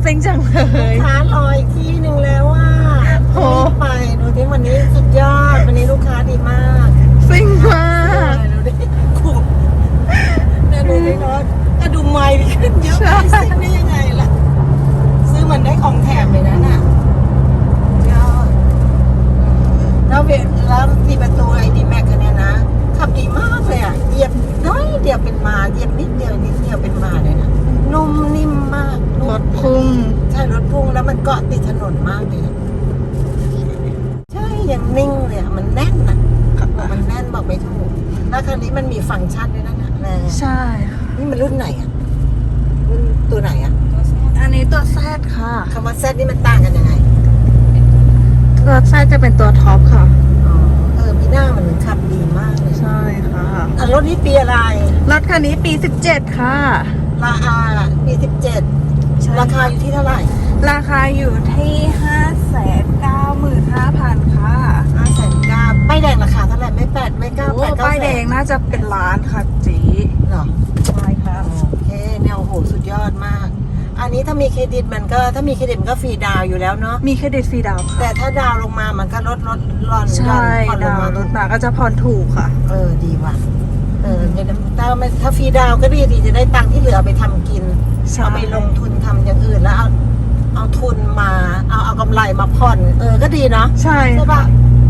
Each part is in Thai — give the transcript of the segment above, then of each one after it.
ไปไหนคะขับซิงจังเลยค้ารออีกที่หนึ่งแล้วว่าโอ้ไปดูที่วันนี้สุดยอด วันนี้ลูกค้าดีมากซิงมากดูดิขู่แต่ดูดิเนาะถ้าดูไม่ขึ้นเยอะใช่ไปซิ่งได้ยังไงล่ะ ซื้อมันได้ของแถมเลยนะน่ะยอดแล้วเวลแล้วที่ประตูไอ้ดีแม็กคันเนี้ยนะ ขับดีมากเลยอะเหยียบน้อยเดียวเป็นมาเหยียบนิดเดียวนิดเดียวเป็นมาเลยนะนุ่มนิ่มมากนุ่ม รถพุ่ง ใช่ รถพุ่งแล้วมันเกาะติดถนนมากเลยอะใช่ยังนิ่งเลยอะมันแน่นนะมันแน่นบอกไม่ถูกแล้วคันนี้มันมีฟังก์ชันด้วยนะเนี่ยแน่ใช่ค่ะนี่มันรุ่นไหนอะรุ่นตัวไหนอะอันนี้ตัวแซดค่ะ คำว่าแซดนี่มันต่างกันยังไงตัวแซดจะเป็นตัวท็อปค่ะ อ๋อเออมีหน้ามันขับดีมากเลยใช่ค่ะอะรถนี้ปีอะไร รถคันนี้ปี 17 ค่ะ ราคาปีสิบเจ็ดใช่ ราคาอยู่ที่เท่าไหร่ ราคาอยู่ที่595,000ค่ะห้าแสนเก้าป้ายแดงราคาเท่าไหร่ไม่แปดไม่เก้าโอ้แปดเก้าป้ายแสแดงนน่าจะเป็นล้านค่ะจีเหรอใช่ค่ะโอเคแนวโหสุดยอดมาก อันนี้ถ้ามีเครดิตมันก็ถ้ามีเครดิตมันก็ฟรีดาวน์อยู่แล้วเนาะมีเครดิตฟรีดาวน์ค่ะแต่ถ้าดาวน์ลงมามันก็ลดลดร่อนใช่ผ่อนลดางวมาน์รถมาก็จะผ่อนถูกค่ะ เออดีว่ะเออเดี๋ยวนะถ้าไม่ถ้าฟรีดาวน์ก็ดีดีจะได้ตังค์ที่เหลือเอาไปทำกินใช่เอาไปลงทุนทำอย่างอื่นแล้วเอา เอาทุนมา เอาเอากำไรมาผ่อน เออก็ดีเนาะใช่ใช่ปะ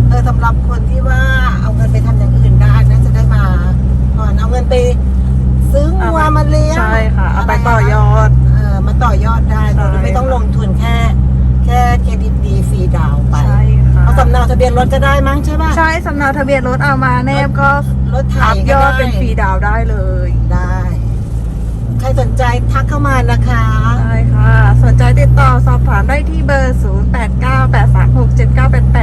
เออสำหรับคนที่ว่าเอาเงินไปทำอย่างอื่นได้นะจะได้มาผ่อนเอาเงินไป ซื้องัวมาเลี้ยงใช่ค่ะ เอาไปต่อยอด เออมาต่อยอดได้โดยที่ไม่ต้องลงทุนแค่ แค่เครดิตดีฟรีดาวน์ไปใช่ค่ะเอาสำเนาทะเบียนรถก็ได้มั้งใช่ป่ะใช่สำเนาทะเบียนรถเอามาแนบก็รถไถอัพยก็อดได้เป็นฟรีดาวน์ได้เลย ได้ ใครสนใจทักเข้ามานะคะใช่ค่ะส นใจติดต่อสอบถามได้ที่เบอร์ 0 8 9 8 3 6 7 9 8